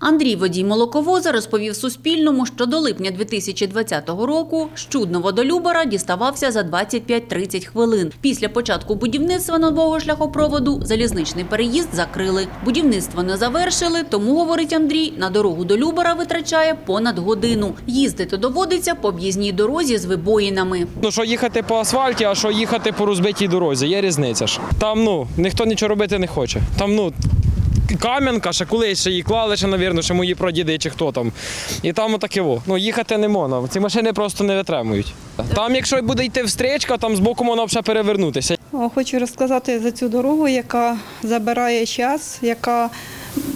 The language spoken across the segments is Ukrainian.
Андрій водій молоковоза розповів Суспільному, що до липня 2020 року з Чудного до Любара діставався за 25-30 хвилин. Після початку будівництва нового шляхопроводу залізничний переїзд закрили. Будівництво не завершили, тому, говорить Андрій, на дорогу до Любара витрачає понад годину. Їздити доводиться по об'їзній дорозі з вибоїнами. Ну що їхати по асфальті, а що їхати по розбитій дорозі, є різниця ж. Там ну ніхто нічого робити не хоче. Там ну. Кам'янка, ще колись ще її клали, ще, навірно, ще мої прадіди чи хто там. І там отаке во. Ну їхати не можна. Ці машини просто не витримують. Там, якщо буде йти встречка, там збоку можна взагалі перевернутися. Хочу розказати за цю дорогу, яка забирає час, яка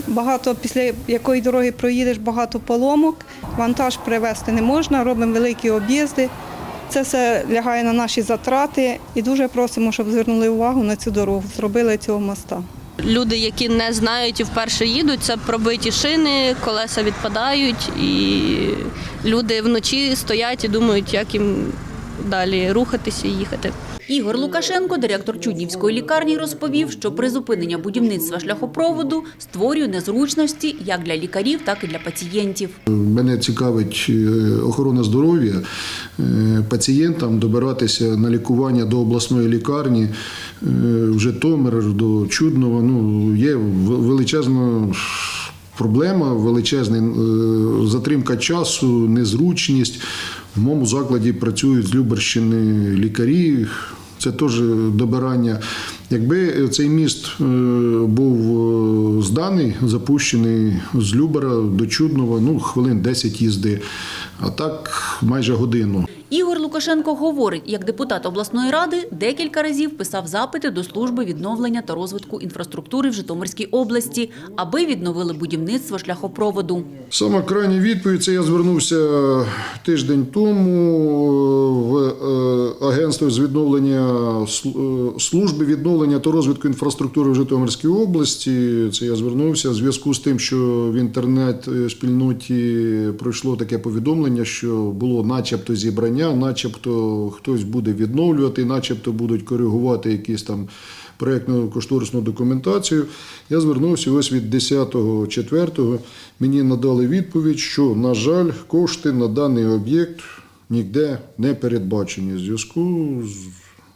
багато після якої дороги проїдеш багато поломок. Вантаж привезти не можна, робимо великі об'їзди. Це все лягає на наші затрати і дуже просимо, щоб звернули увагу на цю дорогу, зробили цього моста. Люди, які не знають і вперше їдуть, це пробиті шини, колеса відпадають, і люди вночі стоять і думають, як їм далі рухатися і їхати. Ігор Лукашенко, директор Чуднівської лікарні, розповів, що призупинення будівництва шляхопроводу створює незручності як для лікарів, так і для пацієнтів. Мене цікавить е, охорона здоров'я е, пацієнтам добиратися на лікування до обласної лікарні е, в Житомир, до Чудного. Ну, є величезна проблема, величезна е, затримка часу, незручність. В моєму закладі працюють з Люберщини лікарі. Це теж добирання. Якби цей міст е, був е, зданий, запущений з Любера до Чудного, ну хвилин 10 їзди, а так майже годину. Лукашенко говорить, як депутат обласної ради декілька разів писав запити до служби відновлення та розвитку інфраструктури в Житомирській області, аби відновили будівництво шляхопроводу. Саме крайня відповідь це я звернувся тиждень тому в е, агентство з відновлення е, служби відновлення та розвитку інфраструктури в Житомирській області. Це я звернувся в зв'язку з тим, що в інтернет спільноті пройшло таке повідомлення, що було начебто зібрання, начебто хтось буде відновлювати, начебто будуть коригувати якісь там проєктно-кошторисну документацію. Я звернувся ось від 10.04. Мені надали відповідь, що, на жаль, кошти на даний об'єкт ніде не передбачені в зв'язку з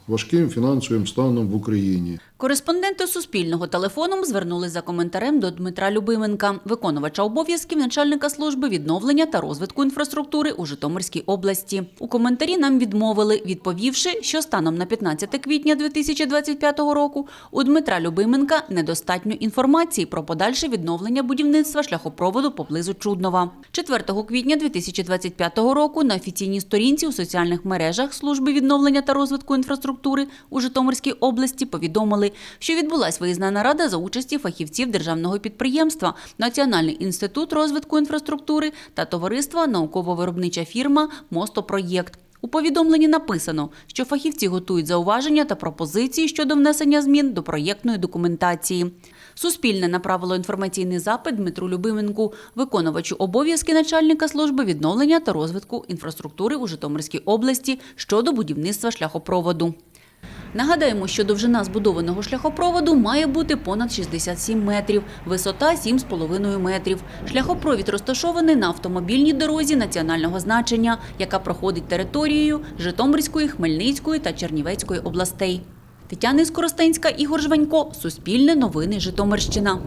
важким фінансовим станом в Україні. Кореспонденти Суспільного телефоном звернулись за коментарем до Дмитра Любименка, виконувача обов'язків начальника служби відновлення та розвитку інфраструктури у Житомирській області. У коментарі нам відмовили, відповівши, що станом на 15 квітня 2025 року у Дмитра Любименка недостатньо інформації про подальше відновлення будівництва шляхопроводу поблизу Чуднова. 4 квітня 2025 року на офіційній сторінці у соціальних мережах служби відновлення та розвитку інфраструктури у Житомирській області повідомили, що відбулась виїзна нарада за участі фахівців державного підприємства Національний інститут розвитку інфраструктури та товариства науково-виробнича фірма Мостопроєкт. У повідомленні написано, що фахівці готують зауваження та пропозиції щодо внесення змін до проєктної документації. Суспільне направило інформаційний запит Дмитру Любименку, виконувачу обов'язки начальника служби відновлення та розвитку інфраструктури у Житомирській області щодо будівництва шляхопроводу. Нагадаємо, що довжина збудованого шляхопроводу має бути понад 67 метрів, висота 7,5 метрів. Шляхопровід розташований на автомобільній дорозі національного значення, яка проходить територією Житомирської, Хмельницької та Чернівецької областей. Тетяна Скоростенська, Ігор Жванько, Суспільне новини Житомирщина.